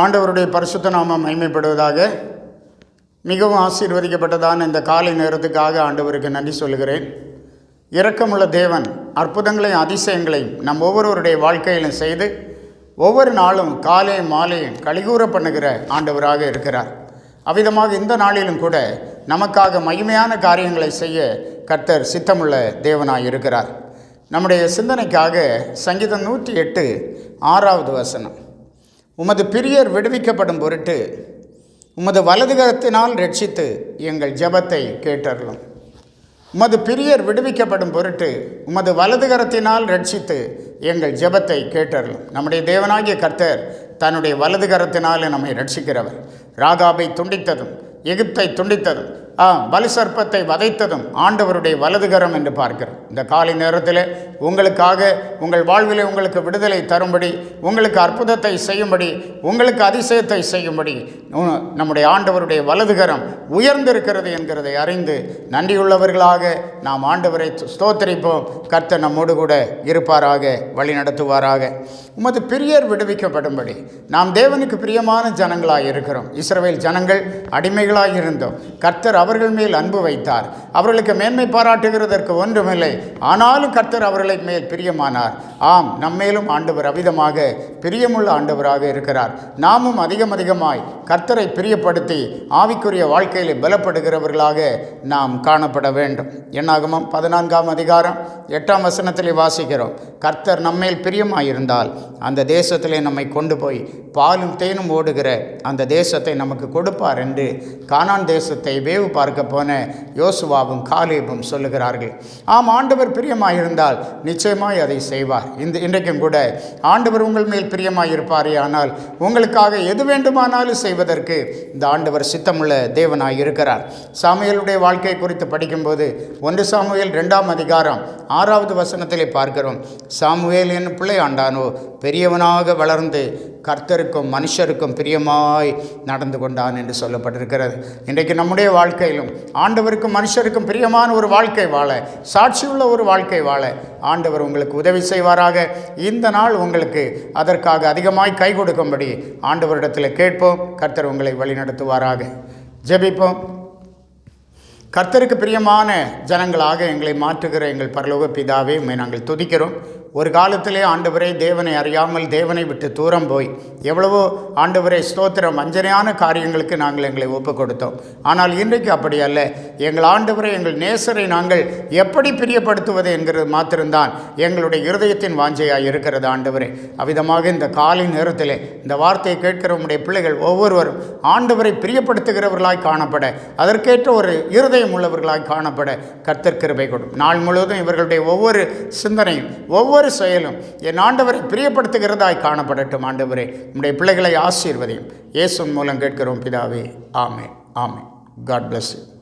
ஆண்டவருடைய பரிசுத்த நாமம் மைமைப்படுவதாக மிகவும் ஆசீர்வதிக்கப்பட்டதான இந்த காலை நேரத்துக்காக ஆண்டவருக்கு நன்றி சொல்கிறேன் இரக்கமுள்ள தேவன் அற்புதங்களையும் அதிசயங்களையும் நம் ஒவ்வொருவருடைய வாழ்க்கையிலும் செய்து ஒவ்வொரு நாளும் காலையும் மாலையும் கழிகூற பண்ணுகிற ஆண்டவராக இருக்கிறார். அவ்விதமாக இந்த நாளிலும் கூட நமக்காக மகிமையான காரியங்களை செய்ய கர்த்தர் சித்தமுள்ள தேவனாய் இருக்கிறார். நம்முடைய சிந்தனைக்காக சங்கீதம் நூற்றி எட்டு ஆறாவது வசனம். உமது பிரியர் விடுவிக்கப்படும் பொருட்டு உமது வலதுகரத்தினால் ரட்சித்து எங்கள் ஜெபத்தை கேட்டருளும். உமது பிரியர் விடுவிக்கப்படும் பொருட்டு உமது வலதுகரத்தினால் ரட்சித்து எங்கள் ஜெபத்தை கேட்டறலும் நம்முடைய தேவனாகிய கர்த்தர் தன்னுடைய வலதுகரத்தினாலே நம்மை ரட்சிக்கிறவர். ராகாபை துண்டித்ததும் எகிப்தை துண்டித்ததும் ஆ பலிசர்ப்பத்தை வதைத்ததும் ஆண்டவருடைய வலதுகரம் என்று பார்க்கிறோம். இந்த காலை நேரத்தில் உங்களுக்காக உங்கள் வாழ்வில் உங்களுக்கு விடுதலை தரும்படி உங்களுக்கு அற்புதத்தை செய்யும்படி உங்களுக்கு அதிசயத்தை செய்யும்படி நம்முடைய ஆண்டவருடைய வலதுகரம் உயர்ந்திருக்கிறது என்கிறதை அறிந்து நன்றியுள்ளவர்களாக நாம் ஆண்டவரை ஸ்தோத்தரிப்போம். கர்த்தர் நம்மோடு கூட இருப்பாராக வழி நடத்துவாராக. உமது பிரியர் விடுவிக்கப்படும்படி நாம் தேவனுக்கு பிரியமான ஜனங்களாக இருக்கிறோம். இஸ்ரவேல் ஜனங்கள் அடிமைகளாக இருந்தோம். கர்த்தர் அவர்கள் மேல் அன்பு வைத்தார். அவர்களுக்கு மேன்மை பாராட்டுகிறதற்கு ஒன்றுமில்லை. ஆனாலும் கர்த்தர் அவர்களை மேல் பிரியமானார். ஆம் நம்மேலும் ஆண்டவர் அவிதமாக பிரியமுள்ள ஆண்டவராக இருக்கிறார். நாமும் அதிகம் அதிகமாய் கர்த்தரை பிரியப்படுத்தி ஆவிக்குரிய வாழ்க்கையில் பலப்படுகிறவர்களாக நாம் காணப்பட வேண்டும். என்னாகமம் பதினான்காம் அதிகாரம் எட்டாம் வசனத்திலே வாசிக்கிறோம். கர்த்தர் நம்மேல் பிரியமாயிருந்தால் அந்த தேசத்திலே நம்மை கொண்டு போய் பாலும் தேனும் ஓடுகிற அந்த தேசத்தை நமக்கு கொடுப்பார் என்று கானான் தேசத்தை வேவு பார்க்க போன யோசுவாவும் காலேபும் சொல்லுகிறார்கள் ஆம் ஆண்டவர் பிரியமாயிருந்தால் நிச்சயமாய் அதை செய்வார். இந்த இன்றைக்கும் கூட ஆண்டவர் உங்கள் மேல் பிரியமாயிருப்பாரே ஆனால் உங்களுக்காக எது வேண்டுமானாலும் செய்வதற்கு இந்த ஆண்டவர் சித்தமுள்ள தேவனாய் இருக்கிறார் சாமியலுடைய வாழ்க்கை குறித்து படிக்கும்போது ஒன்று சாமுவேல் ரெண்டாம் அதிகாரம் ஆறாவது வசனத்திலே பார்க்கிறோம் சாமுவேல் என்னும் பிள்ளை ஆண்டானோ பெரியவனாக வளர்ந்து கர்த்தருக்கும் மனுஷருக்கும் பிரியமாய் நடந்து கொண்டான் என்று சொல்லப்பட்டிருக்கிறது. இன்றைக்கு நம்முடைய வாழ்க்கையிலும் ஆண்டவருக்கும் மனுஷருக்கும் பிரியமான ஒரு வாழ்க்கை வாழ சாட்சியுள்ள ஒரு வாழ்க்கை வாழ ஆண்டவர் உங்களுக்கு உதவி செய்வாராக. இந்த நாள் உங்களுக்கு அதற்காக அதிகமாய் கை கொடுக்கும்படி ஆண்டவரிடத்தில் கேட்போம். கர்த்தர் உங்களை வழிநடத்துவாராக. ஜெபிப்போம். கர்த்தருக்கு பிரியமான ஜனங்களாக எங்களை மாற்றுகிற எங்கள் பரலோக பிதாவே உண்மை நாங்கள் துதிக்கிறோம். ஒரு காலத்திலே ஆண்டவரே தேவனை அறியாமல் தேவனை விட்டு தூரம் போய் எவ்வளவோ ஆண்டவரே ஸ்தோத்திரம் வஞ்சனையான காரியங்களுக்கு நாங்கள் எங்களை ஒப்பு கொடுத்தோம் ஆனால் இன்றைக்கு அப்படி அல்ல. எங்கள் ஆண்டவரை எங்கள் நேசரை நாங்கள் எப்படி பிரியப்படுத்துவது என்கிறது மாத்திரம்தான் எங்களுடைய இருதயத்தின் வாஞ்சையாக இருக்கிறது ஆண்டவரே. அவ்விதமாக இந்த காலை நேரத்தில் இந்த வார்த்தையை கேட்கிற பிள்ளைகள் ஒவ்வொருவரும் ஆண்டவரை பிரியப்படுத்துகிறவர்களாய் காணப்பட அதற்கேற்ற ஒரு இருதயம் உள்ளவர்களாய் காணப்பட கர்த்தர் கிருபை கொடும். நாள் முழுவதும் இவர்களுடைய ஒவ்வொரு சிந்தனையும் ஒவ்வொரு செயலும் என் ஆண்டவரை பிரியப்படுத்துகிறதாய் காணப்படட்டும் ஆண்டவரே. உம்முடைய பிள்ளைகளை ஆசீர்வதியும். இயேசுன் மூலம் கேட்கிறோம் பிதாவே. ஆமே ஆமே காட் பிளஸ் யூ